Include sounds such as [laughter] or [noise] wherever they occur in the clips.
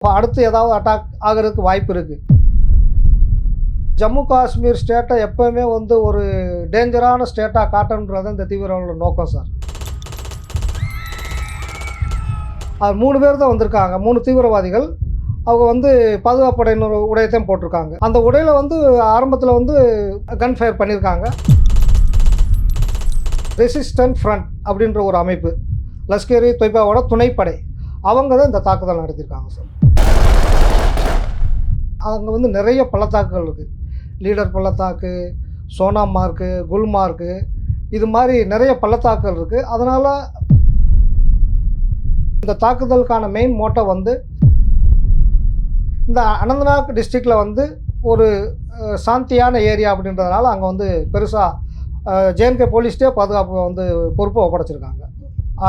இப்போ அடுத்து ஏதாவது அட்டாக் ஆகிறதுக்கு வாய்ப்பு இருக்குது ஜம்மு காஷ்மீர் ஸ்டேட்டை எப்போவுமே வந்து ஒரு டேஞ்சரான ஸ்டேட்டாக காட்டணுன்றது இந்த தீவிரவாத நோக்கம் சார் அது மூணு பேர் தான் வந்திருக்காங்க. மூணு தீவிரவாதிகள். அவங்க வந்து பாதுகாப்பு படையினர் உடையத்தையும் போட்டிருக்காங்க. அந்த உடையில் வந்து ஆரம்பத்தில் வந்து கன் ஃபயர் பண்ணியிருக்காங்க. ரெசிஸ்டன்ட் ஃப்ரண்ட் அப்படின்ற ஒரு அமைப்பு. லஷ்கரி தொய்பாவோட துணைப்படை. அவங்க தான் இந்த தாக்குதல் நடத்தியிருக்காங்க சார் அங்கே வந்து நிறைய பள்ளத்தாக்குகள் இருக்குது லீடர் பள்ளத்தாக்கு சோனா மார்க்கு குல்மார்க்கு இது மாதிரி நிறைய பள்ளத்தாக்குகள் இருக்குது அதனால் இந்த தாக்குதலுக்கான மெயின் மோட்டோ வந்து இந்த அனந்தநாக் டிஸ்ட்ரிக்டில் வந்து ஒரு சாந்தியான ஏரியா அப்படின்றதுனால அங்கே வந்து பெருசாக ஜேஎன்கே போலீஸ்டே பாதுகாப்பு வந்து பொறுப்பை ஒப்படைச்சிருக்காங்க.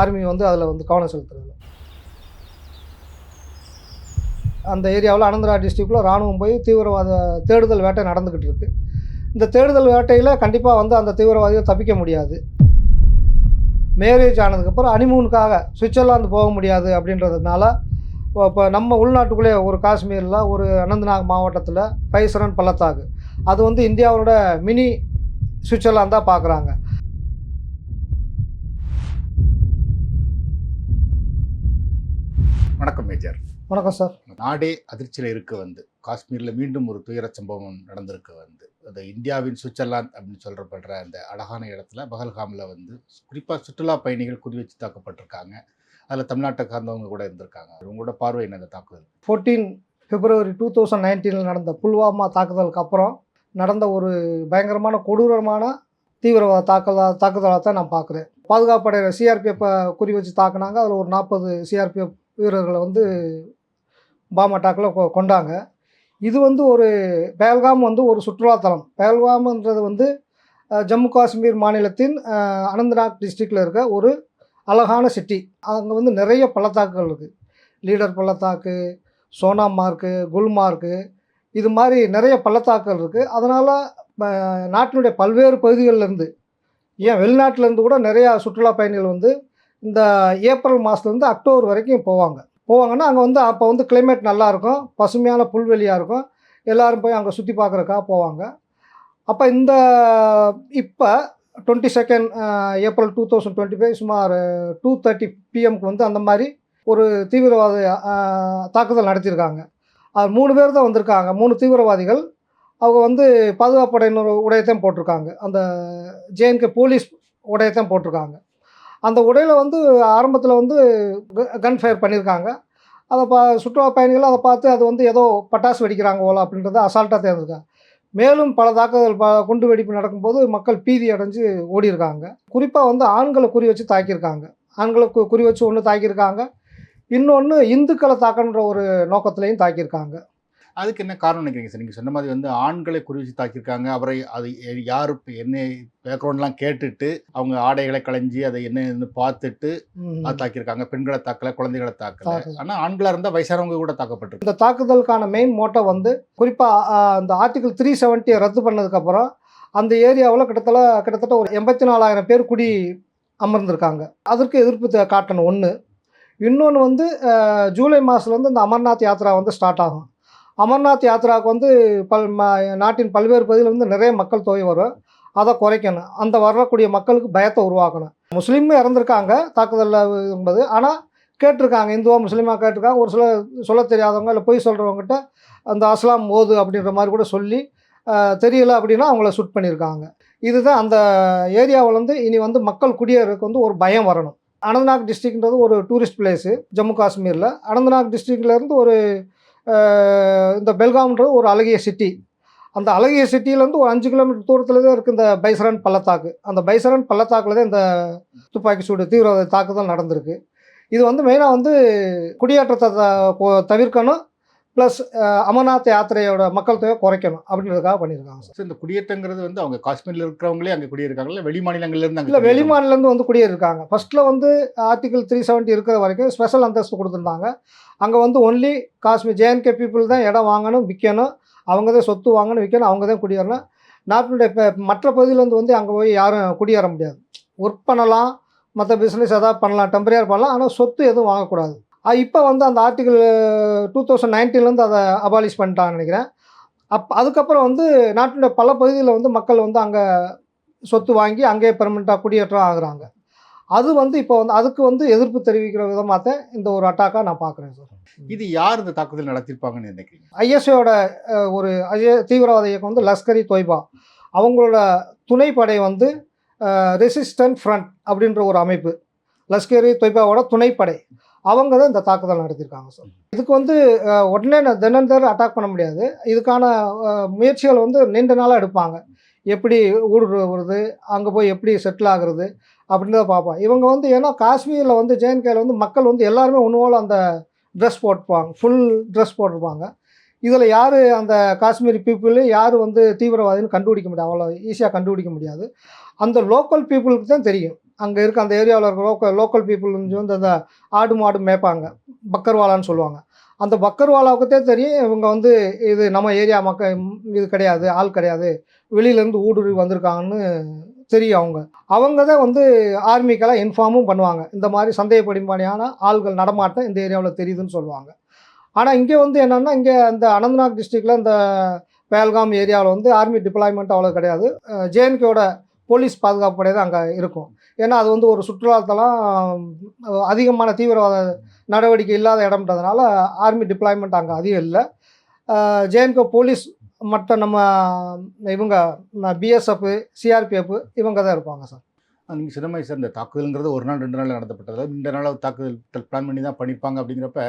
ஆர்மி வந்து அதில் வந்து கவனம் செலுத்துறது அந்த ஏரியாவில் அனந்தநாக் டிஸ்ட்ரிக்டில் ராணுவம் போய் தீவிரவாத தேடுதல் வேட்டை நடந்துக்கிட்டு இருக்கு. இந்த தேடுதல் வேட்டையில் கண்டிப்பாக வந்து அந்த தீவிரவாதிகள் தப்பிக்க முடியாது. மேரேஜ் ஆனதுக்கப்புறம் அனிமூனுக்காக சுவிட்சர்லாந்து போக முடியாது அப்படின்றதுனால இப்போ இப்போ நம்ம உள்நாட்டுக்குள்ளே ஒரு காஷ்மீரில் ஒரு அனந்தநாக் மாவட்டத்தில் பைசரன் பள்ளத்தாக்கு. அது வந்து இந்தியாவோட மினி சுவிட்சர்லாந்தாக பார்க்குறாங்க வணக்கம் மேஜர். வணக்கம் சார். நாடே அதிர்ச்சியில் இருக்க வந்து. காஷ்மீரில் மீண்டும் ஒரு துயர சம்பவம் நடந்திருக்க வந்து. அந்த இந்தியாவின் சுவிட்சர்லாந்து அப்படின்னு சொல்லப்படுற அந்த அழகான இடத்துல பகல்காமில் வந்து குறிப்பாக சுற்றுலா பயணிகள் குறி வச்சு தாக்கப்பட்டிருக்காங்க. அதில் தமிழ்நாட்டை சார்ந்தவங்க கூட இருந்திருக்காங்க. உங்களோட பார்வை என்ன அந்த தாக்குதல்? ஃபோர்டீன் பிப்ரவரி டூ தௌசண்ட் நைன்டீனில் நடந்த புல்வாமா தாக்குதலுக்கு அப்புறம் நடந்த ஒரு பயங்கரமான கொடூரமான தீவிரவாத தாக்குதல் தாக்குதலாக தான் நான் பார்க்குறேன். பாதுகாப்பு படையினர் சிஆர்பிஎஃப்பை குறி வச்சு தாக்குனாங்க. அதில் ஒரு நாற்பது சிஆர்பிஎஃப் வீரர்களை வந்து பாம் அட்டாக்கில் கொ கொண்டாங்க. இது வந்து ஒரு பேல்காம் வந்து ஒரு சுற்றுலாத்தலம். பேல்காம்ன்றது வந்து ஜம்மு காஷ்மீர் மாநிலத்தின் அனந்தநாக் டிஸ்ட்ரிக்டில் இருக்க ஒரு அழகான சிட்டி. அங்கே வந்து நிறைய பள்ளத்தாக்குகள் இருக்குது லீடர் பள்ளத்தாக்கு சோனா மார்க்கு குல்மார்க்கு இது மாதிரி நிறைய பள்ளத்தாக்குகள் இருக்குது அதனால் நாட்டினுடைய பல்வேறு பகுதிகளிலேருந்து ஏன் வெளிநாட்டிலேருந்து கூட நிறையா சுற்றுலா பயணிகள் வந்து இந்த ஏப்ரல் மாதத்துலேருந்து அக்டோபர் வரைக்கும் போவாங்க. போவாங்கன்னா அங்கே வந்து அப்போ வந்து கிளைமேட் நல்லாயிருக்கும். பசுமையான புல்வெளியாக இருக்கும். எல்லோரும் போய் அங்கே சுற்றி பார்க்குறக்காக போவாங்க. அப்போ இந்த இப்போ twenty second April two thousand twenty five சுமார் டூ தேர்ட்டி பிஎம்க்கு வந்து அந்த மாதிரி ஒரு தீவிரவாத தாக்குதல் நடத்தியிருக்காங்க. அது மூணு பேர் தான் வந்திருக்காங்க. மூணு தீவிரவாதிகள் அவங்க வந்து பாதுகாப்பு படையினர் உடையத்தையும் போட்டிருக்காங்க. அந்த ஜேஎன்கே போலீஸ் உடையத்தையும் போட்டிருக்காங்க. அந்த உடையில் வந்து ஆரம்பத்தில் வந்து கன் ஃபயர் பண்ணியிருக்காங்க அதை பா சுற்றுலா பயணிகள் அதை பார்த்து அது வந்து ஏதோ பட்டாசு வெடிக்கிறாங்க போல அப்படின்றத அசால்ட்டாக தேர்ந்திருக்காங்க மேலும் பல தாக்குதல் ப குண்டு வெடிப்பு நடக்கும்போது மக்கள் பீதி அடைஞ்சு ஓடியிருக்காங்க. குறிப்பாக வந்து ஆண்களை குறி வச்சு தாக்கியிருக்காங்க. ஆண்களை கு- குறி வச்சு ஒன்று தாக்கியிருக்காங்க. இன்னொன்று இந்துக்களை தாக்கணுன்ற ஒரு நோக்கத்துலேயும் தாக்கியிருக்காங்க. அதுக்கு என்ன காரணம் நினைக்கிறீங்க சார்? நீங்கள் சொன்ன மாதிரி வந்து ஆண்களை குறி வச்சு தாக்கியிருக்காங்க. அவரை அது யார் இப்ப என்ன பேக்ரவுண்ட்லாம் கேட்டுட்டு அவங்க ஆடைகளை களைஞ்சி அதை என்னன்னு பார்த்துட்டு. அது தாக்கியிருக்காங்க. பெண்களை தாக்கல குழந்தைகளை தாக்கல. ஆனால் ஆண்களாக இருந்தால் வயசானவங்க கூட தாக்கப்பட்டிருக்கு இந்த தாக்குதலுக்கான மெயின் மோட்டோ வந்து குறிப்பாக அந்த ஆர்டிகிள் த்ரீ செவன்ட்டியை ரத்து பண்ணதுக்கப்புறம் அந்த ஏரியாவில் கிட்டத்தட்ட கிட்டத்தட்ட ஒரு எண்பத்தி நாலாயிரம் பேர் குடி அமர்ந்திருக்காங்க. அதற்கு எதிர்ப்பு காட்டணும். ஒன்று இன்னொன்று வந்து ஜூலை மாதத்துலேருந்து இந்த அமர்நாத் யாத்ரா வந்து ஸ்டார்ட் ஆகும். அமர்நாத் யாத்ராவுக்கு வந்து பல் ம- நாட்டின் பல்வேறு பகுதியில் வந்து நிறைய மக்கள் தொகை வரும். அதை குறைக்கணும். அந்த வரக்கூடிய மக்களுக்கு பயத்தை உருவாக்கணும். முஸ்லீமும் இறந்துருக்காங்க தாக்குதலில் என்பது. ஆனால் கேட்டிருக்காங்க இந்துவா முஸ்லீமாக கேட்டிருக்காங்க. ஒரு சில சொல்ல தெரியாதவங்க இல்லை பொய் சொல்கிறவங்ககிட்ட அந்த அஸ்லாம் ஓது அப்படின்ற மாதிரி கூட சொல்லி தெரியல அப்படின்னா அவங்கள சுட் பண்ணியிருக்காங்க. இதுதான் அந்த ஏரியாவில் வந்து இனி வந்து மக்கள் குடியேறதுக்கு வந்து ஒரு பயம் வரணும். அனந்தநாக் டிஸ்ட்ரிக்ன்றது ஒரு டூரிஸ்ட் பிளேஸு ஜம்மு காஷ்மீரில். அனந்தநாக் டிஸ்ட்ரிக்ட்லேருந்து ஒரு இந்த பெல்காம்ன்றது ஒரு அழகிய சிட்டி அந்த அழகிய சிட்டியிலேருந்து ஒரு அஞ்சு கிலோமீட்டர் தூரத்தில் தான் இருக்குது இந்த பைசரன் பள்ளத்தாக்கு. அந்த பைசரன் பள்ளத்தாக்கில் தான் இந்த துப்பாக்கி சூடு தீவிரவாத தாக்குதல் நடந்திருக்கு. இது வந்து மெயினாக வந்து குடியேற்றத்தை த- தவிர்க்கணும். ப்ளஸ் அமர்நாத் யாத்திரையோட மக்கள் தொகை குறைக்கணும் அப்படின்றதுக்காக பண்ணியிருக்காங்க சார். இந்த குடியேற்றங்கிறது வந்து அவங்க காஷ்மீர்ல இருக்கிறவங்களே அங்கே குடியிருக்காங்களா? வெளி மாநிலங்கள்ல இருந்து இல்லை அங்கே வெளிமாநிலேருந்து வந்து குடியேறிருக்காங்க ஃபர்ஸ்ட்டில் வந்து ஆர்டிகல் த்ரீ செவன்ட்டி இருக்கிற வரைக்கும் ஸ்பெஷல் அந்தஸ்து கொடுத்துருந்தாங்க. அங்கே வந்து ஒன்லி காஷ்மீர் ஜேஎன்கே பீப்புள் தான் இடம் வாங்கணும் விற்கணும் அவங்க தான் சொத்து வாங்கணும் விற்கணும் அவங்க தான் குடியேறணும். நாட்டினுடைய இப்போ மற்ற பகுதியிலேருந்து வந்து அங்கே போய் யாரும் குடியேற முடியாது. ஒர்க் பண்ணலாம் மற்ற பிஸ்னஸ் எதாவது பண்ணலாம் டெம்பரரியாக பண்ணலாம். ஆனால் சொத்து எதுவும் வாங்கக்கூடாது. இப்போ வந்து அந்த ஆர்டிகிள் டூ தௌசண்ட் நைன்டீன்லேருந்து அதை அபாலிஷ் பண்ணிட்டான்னு நினைக்கிறேன். அப் அதுக்கப்புறம் வந்து நாட்டினுடைய பல பகுதியில் வந்து மக்கள் வந்து அங்கே சொத்து வாங்கி அங்கேயே பெர்மனெண்ட்டாக குடியேற்றம் ஆகுறாங்க. அது வந்து இப்போ வந்து அதுக்கு வந்து எதிர்ப்பு தெரிவிக்கிற விதமாக தான் இந்த ஒரு அட்டாக்காக நான் பார்க்குறேன் சார். இது யார் இந்த தாக்குதல் நடத்திருப்பாங்கன்னு நினைக்கிறீங்க? ஐஎஸ்ஐயோட ஒரு ஐய தீவிரவாத இயக்கம் வந்து லஷ்கரி தொய்பா. அவங்களோட துணைப்படை வந்து ரெசிஸ்டன்ட் ஃப்ரண்ட் அப்படின்ற ஒரு அமைப்பு. லஷ்கரி தொய்பாவோட துணைப்படை அவங்க தான் இந்த தாக்குதல் நடத்தியிருக்காங்க சார் இதுக்கு வந்து உடனே நான் அட்டாக் பண்ண முடியாது. இதுக்கான முயற்சிகள் வந்து நீண்ட நாளாக எடுப்பாங்க. எப்படி ஊடுருவது அங்கே போய் எப்படி செட்டில் ஆகுறது அப்படின்றத பார்ப்போம். இவங்க வந்து ஏன்னா காஷ்மீரில் வந்து ஜேஎன்கேல வந்து மக்கள் வந்து எல்லாருமே ஒன்று அந்த ட்ரெஸ் போட்டுப்பாங்க. ஃபுல் ட்ரெஸ் போட்டிருப்பாங்க. இதில் யார் அந்த காஷ்மீரி பீப்புள் யார் வந்து தீவிரவாதின்னு கண்டுபிடிக்க முடியாது. அவ்வளோ ஈஸியாக கண்டுபிடிக்க முடியாது. அந்த லோக்கல் பீப்புளுக்கு தான் தெரியும். அங்கே இருக்க அந்த ஏரியாவில் இருக்க லோக்கல் லோக்கல் பீப்புள் வந்து அந்த ஆடு மாடு மேய்ப்பாங்க. பக்கர்வாலான்னு சொல்லுவாங்க. அந்த பக்கர்வாலாவுக்குத்தே தெரியும் இவங்க வந்து இது நம்ம ஏரியா மக்கள் இது கிடையாது ஆள் கிடையாது. வெளியிலேருந்து ஊடுருவி வந்திருக்காங்கன்னு தெரியும் அவங்க. அவங்க தான் வந்து ஆர்மிக்கெல்லாம் இன்ஃபார்மும் பண்ணுவாங்க. இந்த மாதிரி சந்தேகப்படிமான ஆள்கள் நடமாட்டம் இந்த ஏரியாவில் தெரியுதுன்னு சொல்லுவாங்க. ஆனால் இங்கே வந்து என்னென்னா இங்கே அந்த அனந்த்நாக் டிஸ்ட்ரிக்டில் இந்த பேல்காம் ஏரியாவில் வந்து ஆர்மி டிப்ளாய்மெண்ட் அவ்வளோ கிடையாது. ஜேஎன்கேயோட போலீஸ் பாதுகாப்பு படை தான் அங்கே இருக்கும். ஏன்னா அது வந்து ஒரு சுற்றுலாத்தலம் அதிகமான தீவிரவாத நடவடிக்கை இல்லாத இடம்ன்றதுனால ஆர்மி டிப்ளாய்மெண்ட் அங்கே அதிகம் இல்லை. ஜேஎன்கே போலீஸ் மற்ற நம்ம இவங்க பிஎஸ்எஃப் சிஆர்பிஎஃப் இவங்க தான் இருப்பாங்க சார். நீங்கள் சின்ன வயசு இந்த தாக்குதல்ங்கிறது ஒரு நாள் ரெண்டு நாள் நடத்தப்பட்டது. இந்த நாள் தாக்குதல் பிளான் பண்ணி தான் பண்ணியிருப்பாங்க அப்படிங்கிறப்ப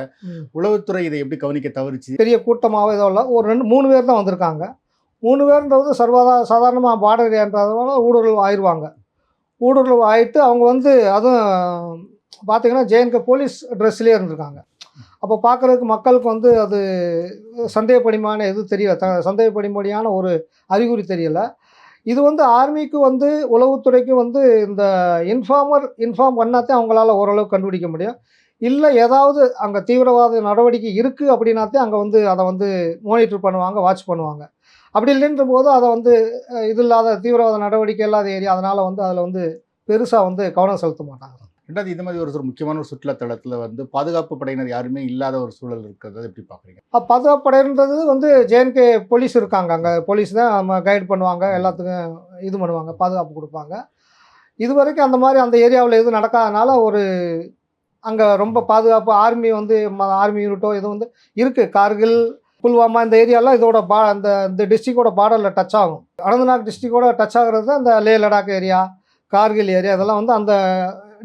உளவுத்துறை இதை எப்படி கவனிக்க தவறிச்சு? பெரிய கூட்டமாகவே இதோ இல்லை. ஒரு ரெண்டு மூணு பேர் தான் வந்திருக்காங்க. மூணு பேர்ன்றது சர்வாதா சாதாரணமாக பார்டர் ஏரியான்றதுனால ஊடுருவல் ஆயிடுவாங்க ஊடுருவல் ஆகிட்டு அவங்க வந்து அதுவும் பார்த்தீங்கன்னா ஜேஎன்கே போலீஸ் ட்ரெஸ்லேயே இருந்திருக்காங்க. அப்போ பார்க்குறதுக்கு மக்களுக்கு வந்து அது சந்தேகப்படிமான எதுவும் தெரியல. த சந்தேகப்படிமடியான ஒரு அறிகுறி தெரியலை. இது வந்து ஆர்மிக்கு வந்து உளவுத்துறைக்கு வந்து இந்த இன்ஃபார்மர் இன்ஃபார்ம் பண்ணாதே அவங்களால ஓரளவு கண்டுபிடிக்க முடியும். இல்லை ஏதாவது அங்கே தீவிரவாத நடவடிக்கை இருக்குது அப்படின்னாத்தே அங்கே வந்து அதை வந்து மானிட்டர் பண்ணுவாங்க வாட்ச் பண்ணுவாங்க. அப்படி இல்லைன்ற போது அதை வந்து இது இல்லாத தீவிரவாத நடவடிக்கை இல்லாத ஏரியா அதனால் வந்து அதில் வந்து பெருசாக வந்து கவனம் செலுத்த மாட்டாங்க. ரெண்டாவது இந்த மாதிரி ஒரு ஒரு முக்கியமான ஒரு சுற்றுலாத்தலத்தில் வந்து பாதுகாப்பு படையினர் யாருமே இல்லாத ஒரு சூழல் இருக்கிறத எப்படி பார்க்குறீங்க? பாதுகாப்பு படைன்றது வந்து ஜேஎன்கே போலீஸ் இருக்காங்க. அங்கே போலீஸ் தான் நம்ம கைட் பண்ணுவாங்க எல்லாத்துக்கும் இது பண்ணுவாங்க பாதுகாப்பு கொடுப்பாங்க. இது வரைக்கும் அந்த மாதிரி அந்த ஏரியாவில் எதுவும் நடக்காதனால ஒரு அங்கே ரொம்ப பாதுகாப்பு ஆர்மி வந்து ஆர்மி யூனிட்டோ எதுவும் வந்து இருக்குது கார்கில் புல்வாமா இந்த ஏரியாலாம் இதோட பா அந்த இந்த டிஸ்ட்ரிக்டோட பார்டரில் டச் ஆகும். அனந்தநாக் டிஸ்ட்ரிக்டோட டச் ஆகிறது தான் லே லடாக் ஏரியா கார்கில் ஏரியா இதெல்லாம் வந்து அந்த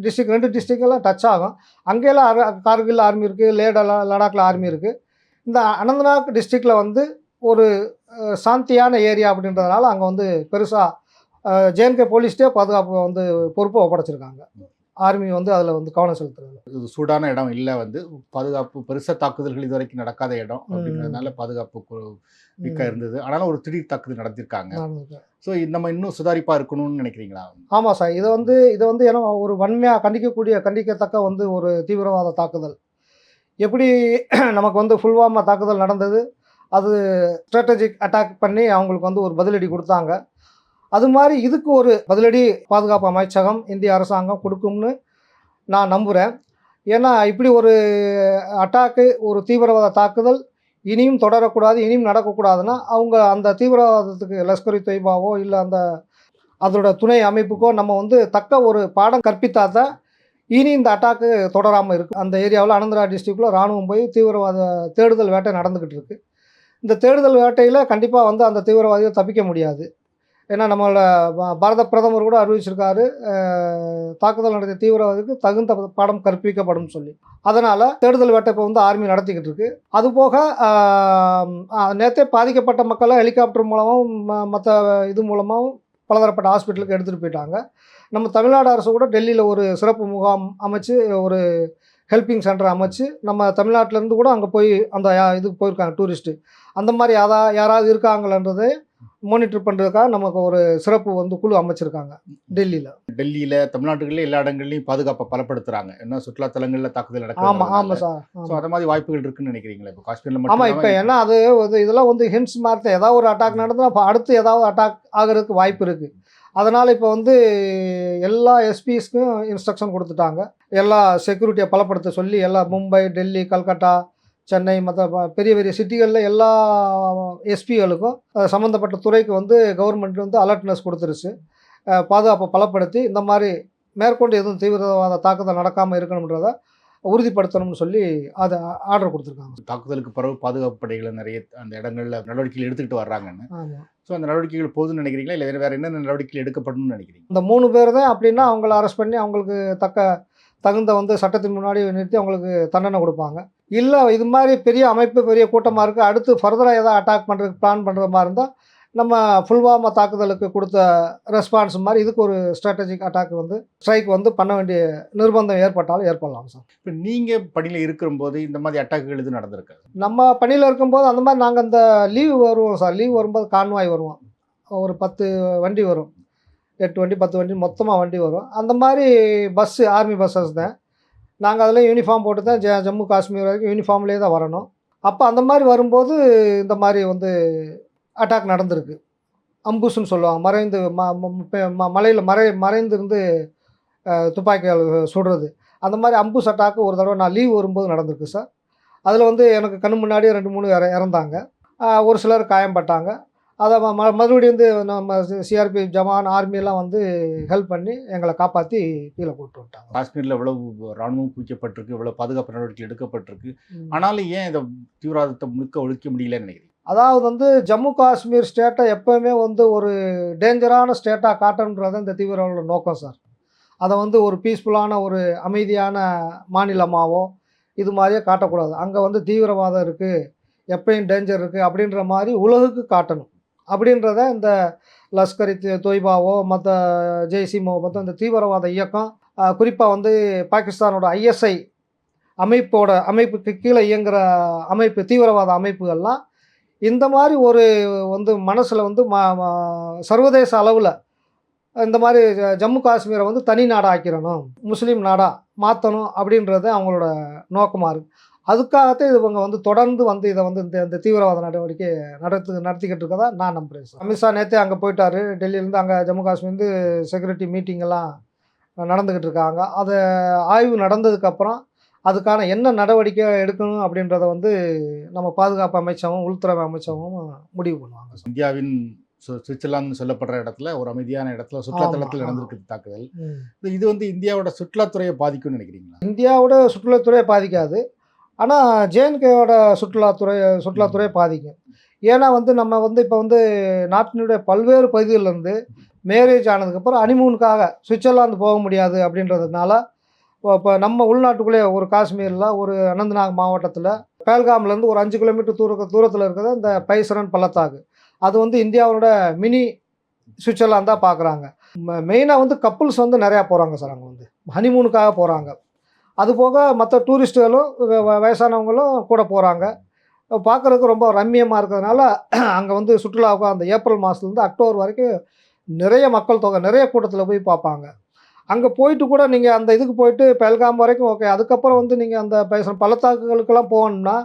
டிஸ்ட்ரிக்ட் ரெண்டு டிஸ்ட்ரிக்டெல்லாம் டச் ஆகும். அங்கேயெல்லாம் கார்கில் ஆர்மி இருக்குது லே லடாக்கில் ஆர்மி இருக்குது இந்த அனந்தநாக் டிஸ்ட்ரிக்டில் வந்து ஒரு சாந்தியான ஏரியா அப்படின்றதுனால அங்கே வந்து பெருசாக ஜேஎன்கே போலீஸ்டே பாதுகாப்பு வந்து பொறுப்பை ஒப்படைச்சிருக்காங்க. ஆர்மி வந்து அதில் வந்து கவனம் செலுத்துறது இது சூடான இடம் இல்லை வந்து பாதுகாப்பு பெருசாக தாக்குதல்கள் இது வரைக்கும் நடக்காத இடம் அப்படிங்கிறதுனால பாதுகாப்பு வீக்காக இருந்தது. ஆனாலும் ஒரு திடீர் தாக்குதல் நடத்திருக்காங்க நடந்திருக்கு. ஸோ நம்ம இன்னும் சுதாரிப்பாக இருக்கணும்னு நினைக்கிறீங்களா? ஆமாம் சார். இதை வந்து இதை வந்து ஏன்னா ஒரு வன்மையாக கண்டிக்கக்கூடிய கண்டிக்கத்தக்க வந்து ஒரு தீவிரவாத தாக்குதல். எப்படி [clears throat] நமக்கு வந்து புல்வாமா தாக்குதல் நடந்தது அது ஸ்ட்ராட்டஜிக் அட்டாக் பண்ணி அவங்களுக்கு வந்து ஒரு பதிலடி கொடுத்தாங்க. அது மாதிரி இதுக்கு ஒரு பதிலடி பாதுகாப்பு அமைச்சகம் இந்திய அரசாங்கம் கொடுக்கும்னு நான் நம்புகிறேன் ஏன்னா இப்படி ஒரு அட்டாக்கு ஒரு தீவிரவாத தாக்குதல் இனியும் தொடரக்கூடாது இனியும் நடக்கக்கூடாதுன்னா அவங்க அந்த தீவிரவாதத்துக்கு லஷ்கர் தொய்பாவோ இல்லை அந்த அதோட துணை அமைப்புக்கோ நம்ம வந்து தக்க ஒரு பாடம் கற்பித்தா தான் இனி இந்த அட்டாக்கு தொடராமல் இருக்கும் அந்த ஏரியாவில் அனந்தரா டிஸ்ட்ரிக்டில் ராணுவம் போய் தீவிரவாத தேடுதல் வேட்டை நடந்துக்கிட்டு இருக்குது இந்த தேடுதல் வேட்டையில் கண்டிப்பாக வந்து அந்த தீவிரவாதிகள் தப்பிக்க முடியாது. ஏன்னா நம்மளோட பாரத பிரதமர் கூட அறிவிச்சிருக்காரு தாக்குதல் நடத்திய தீவிரவாதத்துக்கு தகுந்த பாடம் கற்பிக்கப்படும் சொல்லி. அதனால் தேடுதல் வேட்டை இப்போ வந்து ஆர்மி நடத்திக்கிட்டு இருக்கு. அதுபோக நேற்றே பாதிக்கப்பட்ட மக்களை ஹெலிகாப்டர் மூலமாகவும் மற்ற இது மூலமாகவும் பலதரப்பட்ட ஹாஸ்பிட்டலுக்கு எடுத்துகிட்டு போயிட்டாங்க. நம்ம தமிழ்நாடு அரசு கூட டெல்லியில் ஒரு சிறப்பு முகாம் அமைச்சு ஒரு ஹெல்பிங் சென்டர் அமைச்சு நம்ம தமிழ்நாட்டிலேருந்து கூட அங்கே போய் அந்த யா- இதுக்கு போயிருக்காங்க டூரிஸ்ட்டு. அந்த மாதிரி யாரா யாராவது இருக்காங்களான்றதை மானிட்டர் பண்ணுறதுக்காக நமக்கு ஒரு சிறப்பு வந்து குழு அமைச்சிருக்காங்க டெல்லியில். டெல்லியில தமிழ்நாட்டுகளில் எல்லா இடங்கள்லையும் பாதுகாப்பை பலப்படுத்துறாங்க. என்ன சுற்றுலா தலங்கள்ல தாக்குதல் ஆமாம் ஆமாம் நடக்குது சார் ஸோ அந்த மாதிரி வாய்ப்புகள் இருக்குன்னு நினைக்கிறீங்களா? இப்போ காஷ்மீர்ல ஆமாம் இப்போ ஏன்னா அது இதெல்லாம் வந்து ஹின்ஸ் மாதிரி ஏதாவது ஒரு அட்டாக் நடந்தால் அப்போ அடுத்து ஏதாவது அட்டாக் ஆகிறதுக்கு வாய்ப்பு இருக்குது அதனால் இப்போ வந்து எல்லா எஸ்பிஸ்க்கும் இன்ஸ்ட்ரக்ஷன் கொடுத்துட்டாங்க. எல்லா செக்யூரிட்டியை பலப்படுத்த சொல்லி எல்லா மும்பை டெல்லி கல்கட்டா சென்னை மற்ற பெரிய பெரிய சிட்டிகளில் எல்லா எஸ்பிகளுக்கும் சம்மந்தப்பட்ட துறைக்கு வந்து கவர்மெண்ட் வந்து அலர்ட்னஸ் கொடுத்துருச்சு. பாதுகாப்பை பலப்படுத்தி இந்த மாதிரி மேற்கொண்டு எதுவும் தீவிரவாத தாக்குதல் நடக்காமல் இருக்கணுன்றதை உறுதிப்படுத்தணும்னு சொல்லி அதை ஆர்டர் கொடுத்துருக்காங்க. தாக்குதலுக்கு பிறகு பாதுகாப்பு படைகளை நிறைய அந்த இடங்கள்ல நடவடிக்கைகள் எடுத்துக்கிட்டு வர்றாங்கன்னு. ஸோ அந்த நடவடிக்கைகள் போதும்னு நினைக்கிறீங்களா? இல்லை வேற வேற என்னென்ன நடவடிக்கைகள் எடுக்கப்படணும்னு நினைக்கிறீங்க? இந்த மூணு பேர் தான் அப்படின்னா அவங்கள அரெஸ்ட் பண்ணி அவங்களுக்கு தக்க தகுந்த வந்து சட்டத்தின் முன்னாடி நிறுத்தி அவங்களுக்கு தண்டனை கொடுப்பாங்க. இல்லை இது மாதிரி பெரிய அமைப்பு பெரிய கூட்டமாக இருக்குது அடுத்து ஃபர்தராக ஏதாவது அட்டாக் பண்ணுறதுக்கு பிளான் பண்ணுற மாதிரி இருந்தால் நம்ம புல்வாமா தாக்குதலுக்கு கொடுத்த ரெஸ்பான்ஸ் மாதிரி இதுக்கு ஒரு ஸ்ட்ராட்டஜிக் அட்டாக் வந்து ஸ்ட்ரைக் வந்து பண்ண வேண்டிய நிர்பந்தம் ஏற்பட்டாலும் ஏற்படலாம் சார். இப்போ நீங்க பணியில் இருக்கும்போது இந்த மாதிரி அட்டாக்குகள் எதுவும் நடந்திருக்காது? நம்ம பணியில் இருக்கும்போது அந்த மாதிரி நாங்கள் இந்த லீவ் வருவோம் சார். லீவ் வரும்போது கான்வாய் வருவோம். ஒரு பத்து வண்டி வரும். எட்டு வண்டி பத்து வண்டி மொத்தமாக வண்டி வரும். அந்த மாதிரி பஸ்ஸு ஆர்மி பஸ்ஸஸ் தான். நாங்கள் அதில் யூனிஃபார்ம் போட்டு தான் ஜ ஜம்மு காஷ்மீர் வரைக்கும் யூனிஃபார்ம்லேயே தான் வரணும். அப்போ அந்த மாதிரி வரும்போது இந்த மாதிரி வந்து அட்டாக் நடந்திருக்கு. அம்புஸ்ன்னு சொல்லுவாங்க. மறைந்து ம ம மலையில் மறை மறைந்து இருந்து துப்பாக்கியால் சுடுறது. அந்த மாதிரி அம்புஸ் அட்டாக்கு ஒரு தடவை நான் லீவ் வரும்போது நடந்திருக்கு சார் அதில் வந்து எனக்கு கண் முன்னாடியே ரெண்டு மூணு இற இறந்தாங்க. ஒரு சிலர் காயம்பட்டாங்க. அதை ம மறுபடியும் வந்து நம்ம சிஆர்பி ஜவான் ஆர்மியெல்லாம் வந்து ஹெல்ப் பண்ணி எங்களை காப்பாற்றி கீழே கூப்பிட்டு விட்டாங்க காஷ்மீர்ல எவ்வளவு ராணுவம் குவிக்கப்பட்டிருக்கு எவ்வளவு பாதுகாப்பு நடவடிக்கைகள் எடுக்கப்பட்டிருக்கு. ஆனாலும் ஏன் இதை தீவிரவாதத்தை முழுக்க ஒழிக்க முடியலன்னு நினைக்கிறீங்க? அதாவது வந்து ஜம்மு காஷ்மீர் ஸ்டேட்டை எப்போவுமே வந்து ஒரு டேஞ்சரான ஸ்டேட்டாக காட்டணுன்றது இந்த தீவிரவாத நோக்கம் சார் அதை வந்து ஒரு பீஸ்ஃபுல்லான ஒரு அமைதியான மாநிலமாவோ இது மாதிரியே காட்டக்கூடாது. அங்கே வந்து தீவிரவாதம் இருக்குது எப்பயும் டேஞ்சர் இருக்குது அப்படின்ற மாதிரி உலகுக்கு காட்டணும். அப்படின்றத இந்த லஷ்கர் தொய்பாவோ மற்ற ஜெய்சிமோ மற்ற இந்த தீவிரவாத இயக்கம் குறிப்பாக வந்து பாகிஸ்தானோட ஐஎஸ்ஐ அமைப்போட அமைப்புக்கு கீழே இயங்குகிற அமைப்பு தீவிரவாத அமைப்புகள்லாம் இந்த மாதிரி ஒரு வந்து மனசில் வந்து ம சர்வதேச அளவில் இந்த மாதிரி ஜம்மு காஷ்மீரை வந்து தனி நாடாக ஆக்கிடணும் முஸ்லீம் நாடாக மாற்றணும் அப்படின்றது அவங்களோட நோக்கமாக இருக்குது அதுக்காகத்தான் இவங்க வந்து தொடர்ந்து வந்து இதை வந்து இந்த இந்த தீவிரவாத நடவடிக்கை நடத்து நடத்திக்கிட்டு இருக்கதா நான் நம்புகிறேன் சார். அமித்ஷா நேற்றே அங்கே போயிட்டாரு. டெல்லியிலேருந்து அங்கே ஜம்மு காஷ்மீர்லேருந்து செக்யூரிட்டி மீட்டிங் எல்லாம் நடந்துக்கிட்டு இருக்காங்க. அது ஆய்வு நடந்ததுக்கப்புறம் அதுக்கான என்ன நடவடிக்கை எடுக்கணும் அப்படின்றத வந்து நம்ம பாதுகாப்பு அமைச்சகம் உள்துறை அமைச்சகம் முடிவு பண்ணுவாங்க இந்தியாவின் சு- சுவிட்சர்லாந்து சொல்லப்படுற இடத்துல ஒரு அமைதியான இடத்துல சுற்றுலாத்தலத்தில். நடந்திருக்கு தாக்குதல். இது வந்து இந்தியாவோட சுற்றுலாத்துறையை பாதிக்கும்னு நினைக்கிறீங்களா? இந்தியாவோட சுற்றுலாத்துறையை பாதிக்காது. ஆனால் ஜேஎன்கேயோட சுற்றுலாத்துறை சுற்றுலாத்துறையை பாதிக்கும். ஏன்னா வந்து நம்ம வந்து இப்போ வந்து நாட்டினுடைய பல்வேறு பகுதிகளிலேருந்து மேரேஜ் ஆனதுக்கப்புறம் அனிமூனுக்காக சுவிட்சர்லாந்து போக முடியாது அப்படின்றதுனால இப்போ நம்ம உள்நாட்டுக்குள்ளே ஒரு காஷ்மீரில் ஒரு அனந்தநாக் மாவட்டத்தில் பேல்காம்லேருந்து ஒரு அஞ்சு கிலோமீட்டர் தூர தூரத்தில் இருக்கிறது இந்த பைசரன் பள்ளத்தாக்கு. அது வந்து இந்தியாவோட மினி சுவிட்சர்லாந்தாக பார்க்குறாங்க மெயினாக வந்து கப்புள்ஸ் வந்து நிறையா போகிறாங்க சார் அங்கே வந்து. ஹனிமூனுக்காக போகிறாங்க அது போக மற்ற டூரிஸ்ட்டுகளும் வ- வயசானவங்களும் கூட போகிறாங்க பார்க்குறதுக்கு ரொம்ப ரம்மியமாக இருக்கிறதுனால அங்கே வந்து சுற்றுலாவுக்கு அந்த ஏப்ரல் மாதத்துலேருந்து அக்டோபர் வரைக்கும் நிறைய மக்கள் தொகை நிறைய கூட்டத்தில் போய் பார்ப்பாங்க. அங்கே போயிட்டு கூட நீங்கள் அந்த இதுக்கு போயிட்டு பெல்காம் வரைக்கும் ஓகே அதுக்கப்புறம் வந்து நீங்கள் அந்த பேச பள்ளத்தாக்குகளுக்கெல்லாம் போகணும்னா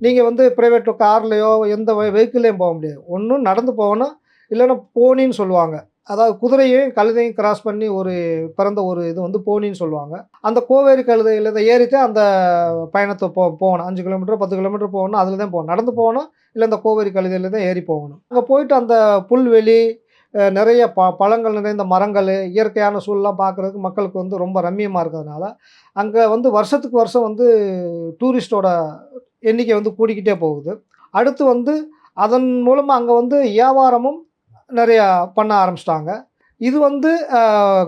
நீங்கள் வந்து ப்ரைவேட் கார்லேயோ எந்த வெஹிக்கிள்லேயும் போக முடியாது. ஒன்றும் நடந்து போகணும் இல்லைன்னா போனின்னு சொல்லுவாங்க. அதாவது குதிரையும் கழுதையும் கிராஸ் பண்ணி ஒரு பிறந்த ஒரு இது வந்து போனின்னு சொல்லுவாங்க. அந்த கோவேரி கழுதையில் இதை ஏறித்தான் அந்த பயணத்தை போ போகணும். அஞ்சு கிலோமீட்டர் பத்து கிலோமீட்டர் போகணும். அதில் தான் போகணும். நடந்து போகணும். இல்லை அந்த கோவேரி கழுதையில் தான் ஏறி போகணும். அங்கே போயிட்டு அந்த புல்வெளி நிறைய ப பழங்கள் நிறைந்த மரங்கள் இயற்கையான சூழலாம் பார்க்குறதுக்கு மக்களுக்கு வந்து ரொம்ப ரம்மியமாக இருக்கிறதுனால அங்கே வந்து வருஷத்துக்கு வருஷம் வந்து டூரிஸ்டோட எண்ணிக்கை வந்து கூடிக்கிட்டே போகுது. அடுத்து வந்து அதன் மூலமாக அங்கே வந்து வியாபாரமும் நிறையா பண்ண ஆரம்பிச்சிட்டாங்க. இது வந்து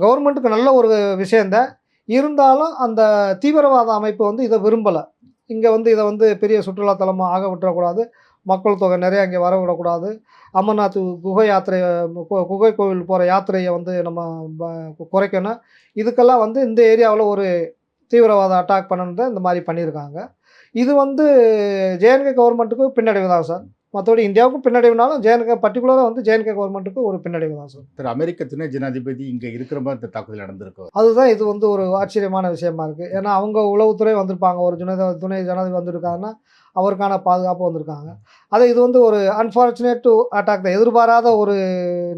கவர்மெண்ட்டுக்கு நல்ல ஒரு விஷயந்தான் இருந்தாலும் அந்த தீவிரவாத அமைப்பு வந்து இதை விரும்பலை. இங்கே வந்து இதை வந்து பெரிய சுற்றுலாத்தலமாக ஆக விட்டுறக்கூடாது. மக்கள் தொகை நிறையா இங்கே வர விடக்கூடாது அமர்நாத் குகை யாத்திரை கு- குகை கோவில் போகிற யாத்திரையை வந்து நம்ம குறைக்கணும். இதுக்கெல்லாம் வந்து இந்த ஏரியாவில் ஒரு தீவிரவாத அட்டாக் பண்ணணுன்னு தான் இந்த மாதிரி பண்ணியிருக்காங்க. இது வந்து ஜேஎன்கே கவர்மெண்ட்டுக்கு பின்னடைவு தான் சார். மற்றபடி இந்தியாவுக்கும் பின்னடைவுனாலும் ஜேஎன்கே பர்டிகுலராக வந்து ஜேஎன்கே கவர்மெண்ட்டுக்கு ஒரு பின்னடைவு தான் சார் திரு அமெரிக்க துணை ஜனாதிபதி இங்கே இருக்கிற மாதிரி இந்த தாக்குதல் நடந்திருக்கு? அதுதான் இது வந்து ஒரு ஆச்சரியமான விஷயமா இருக்குது ஏன்னா அவங்க உளவுத்துறை வந்திருப்பாங்க. ஒரு துணை துணை ஜனாதிபதி வந்திருக்காங்கன்னா அவருக்கான பாதுகாப்பு வந்திருக்காங்க. அதை இது வந்து ஒரு அன்ஃபார்ச்சுனேட் டு அட்டாக் தான். எதிர்பாராத ஒரு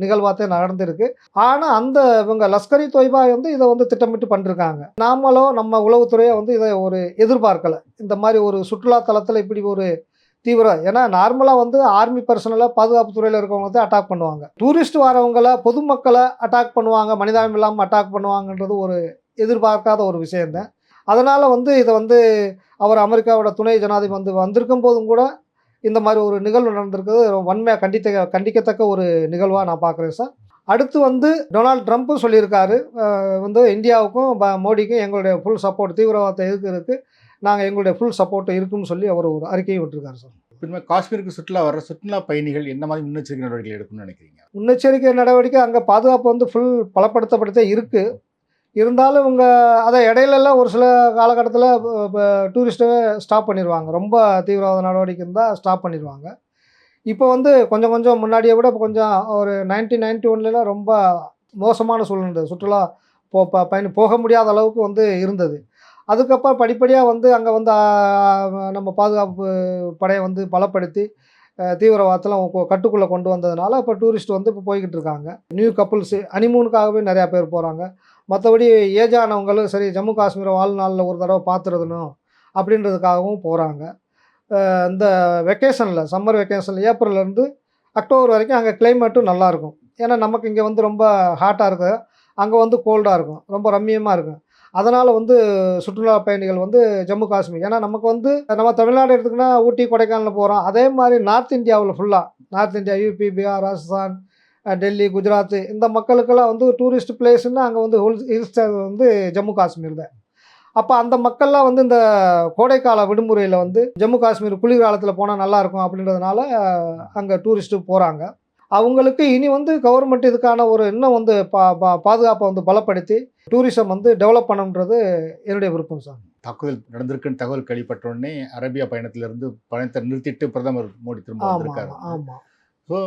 நிகழ்வாத்தே நடந்திருக்கு. ஆனால் அந்த இவங்க லஷ்கரி தொய்பா வந்து இதை வந்து திட்டமிட்டு பண்ணிருக்காங்க. நாமளோ நம்ம உளவுத்துறையை வந்து இதை ஒரு எதிர்பார்க்கல. இந்த மாதிரி ஒரு சுற்றுலா தலத்தில் இப்படி ஒரு தீவிர ஏன்னா நார்மலாக வந்து ஆர்மி பர்சனலாக பாதுகாப்பு துறையில் இருக்கவங்க வந்து அட்டாக் பண்ணுவாங்க. டூரிஸ்ட் வரவங்களை பொதுமக்களை அட்டாக் பண்ணுவாங்க. மனிதாபம் இல்லாமல் அட்டாக் பண்ணுவாங்கன்றது ஒரு எதிர்பார்க்காத ஒரு விஷயந்தான் அதனால் வந்து இதை வந்து அவர் அமெரிக்காவோட துணை ஜனாதிபதி வந்து வந்திருக்கும் போதும் கூட இந்த மாதிரி ஒரு நிகழ்வு நடந்திருக்கிறது வன்மையாக கண்டித்த கண்டிக்கத்தக்க ஒரு நிகழ்வாக நான் பார்க்குறேன் சார். அடுத்து வந்து டொனால்ட் ட்ரம்ப்பும் சொல்லியிருக்காரு. வந்து இந்தியாவுக்கும் ப- மோடிக்கும் எங்களுடைய ஃபுல் சப்போர்ட் தீவிரவாதத்தை எதிர்க்கிறதுக்கு நாங்கள் எங்களுடைய ஃபுல் சப்போர்ட் இருக்குன்னு சொல்லி அவர் ஒரு அறிக்கையை விட்டுருக்காரு சார். பின்னர் காஷ்மீருக்கு சுற்றுலா வர்ற சுற்றுலா பயணிகள் என்ன மாதிரி முன்னெச்சரிக்கை நடவடிக்கை எடுக்கணும்னு நினைக்கிறீங்க? முன்னெச்சரிக்கை நடவடிக்கை அங்கே பாதுகாப்பு வந்து ஃபுல் பலப்படுத்தப்பட்டதே இருக்குது இருந்தாலும் இவங்க அதை இடையிலலாம் ஒரு சில காலகட்டத்தில் டூரிஸ்ட்டை ஸ்டாப் பண்ணிடுவாங்க ரொம்ப தீவிரவாத நடவடிக்கை இருந்தால் ஸ்டாப் பண்ணிடுவாங்க இப்போ வந்து கொஞ்சம் கொஞ்சம் முன்னாடியை விட இப்போ கொஞ்சம் ஒரு நைன்டீன் நைன்டி ஒன்லலாம் ரொம்ப மோசமான சூழ்நிலை. சுற்றுலா ப பயணி போக முடியாத அளவுக்கு வந்து இருந்தது. அதுக்கப்புறம் படிப்படியாக வந்து அங்கே வந்து நம்ம பாதுகாப்பு படையை வந்து பலப்படுத்தி தீவிரவாதத்தெல்லாம் கட்டுக்குள்ளே கொண்டு வந்ததுனால இப்போ டூரிஸ்ட் வந்து இப்போ போய்கிட்டு இருக்காங்க. நியூ கப்புள்ஸு அனிமூனுக்காகவே நிறையா பேர் போகிறாங்க மற்றபடி ஏஜ் ஆனவங்களும் சரி ஜம்மு காஷ்மீரை வாழ்நாளில் ஒரு தடவை பார்த்துருந்தணும் அப்படின்றதுக்காகவும் போகிறாங்க இந்த வெக்கேஷனில் சம்மர் வெக்கேஷனில் ஏப்ரல்லேருந்து அக்டோபர் வரைக்கும் அங்கே கிளைமேட்டும் நல்லாயிருக்கும் ஏன்னா நமக்கு இங்கே வந்து ரொம்ப ஹாட்டாக இருக்குது அங்கே வந்து கோல்டாக இருக்கும். ரொம்ப ரம்மியமாக இருக்கும். அதனால் வந்து சுற்றுலா பயணிகள் வந்து ஜம்மு காஷ்மீர். ஏன்னா நமக்கு வந்து நம்ம தமிழ்நாடு எடுத்துக்கினா ஊட்டி கொடைக்கானல் போகிறோம் அதே மாதிரி நார்த் இந்தியாவில் ஃபுல்லாக north India UP Bihar Rajasthan Delhi Gujarat இந்த மக்களுக்கெல்லாம் வந்து டூரிஸ்ட் பிளேஸ்னால் அங்கே வந்து ஹில் ஹில்ஸ் வந்து ஜம்மு காஷ்மீர் தான். அப்போ அந்த மக்கள்லாம் வந்து இந்த கோடைக்கால விடுமுறையில் வந்து ஜம்மு காஷ்மீர் குளிர்காலத்தில் போனால் நல்லாயிருக்கும் அப்படின்றதுனால அங்கே டூரிஸ்ட்டு போகிறாங்க அவங்களுக்கு இனி வந்து கவர்மெண்ட் இதுக்கான ஒரு இன்னும் வந்து பா பா பாதுகாப்பை வந்து பலப்படுத்தி டூரிசம் வந்து டெவலப் பண்ணணுன்றது என்னுடைய விருப்பம் சார். தாக்குதல் நடந்திருக்குன்னு தகவல் கேள்விப்பட்ட உடனே அரேபியா பயணத்திலிருந்து பயணத்தை நிறுத்திட்டு பிரதமர் மோடி திரும்ப வந்திருக்காரு ஆமாம் ஸோ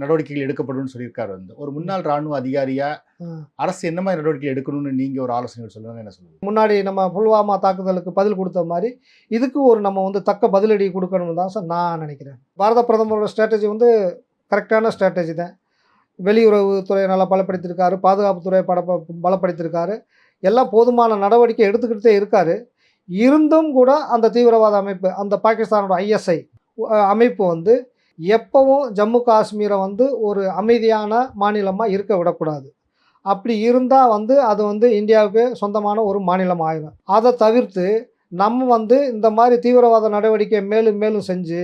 நடவடிக்கைகள் எடுக்கப்படும்னு சொல்லியிருக்காரு வந்து. ஒரு முன்னாள் ராணுவ அதிகாரியா. அரசு என்ன மாதிரி நடவடிக்கை எடுக்கணும்னு நீங்க ஒரு ஆலோசனை சொல்லணும்னு என்ன சொல்லுவீங்க? முன்னாடி நம்ம புல்வாமா தாக்குதலுக்கு பதில் கொடுத்த மாதிரி இதுக்கு ஒரு நம்ம வந்து தக்க பதிலடி கொடுக்கணும்னு தான் சார் நான் நினைக்கிறேன். பாரத பிரதமரோட ஸ்ட்ராட்டஜி வந்து கரெக்டான ஸ்ட்ராட்டஜி தான். வெளியுறவுத்துறையை நல்லா பலப்படுத்தியிருக்காரு பாதுகாப்புத்துறையை பட பலப்படுத்தியிருக்காரு. எல்லாம் போதுமான நடவடிக்கை எடுத்துக்கிட்டே இருக்கார். இருந்தும் கூட அந்த தீவிரவாத அமைப்பு அந்த பாகிஸ்தானோட ஐஎஸ்ஐ அமைப்பு வந்து எப்பவும் ஜம்மு காஷ்மீரை வந்து ஒரு அமைதியான மாநிலமாக இருக்க விடக்கூடாது. அப்படி இருந்தால் வந்து அது வந்து இந்தியாவுக்கு சொந்தமான ஒரு மாநிலம் ஆயிடும் அதை தவிர்த்து நம்ம வந்து இந்த மாதிரி தீவிரவாத நடவடிக்கை மேலும் மேலும் செஞ்சு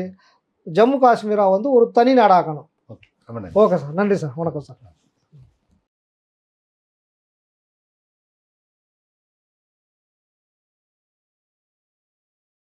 ஜம்மு காஷ்மீரை வந்து ஒரு தனி நாடாக்கணும். ரொம்ப நன்றி. Okay sir. நன்றி சார். வணக்கம் சார்.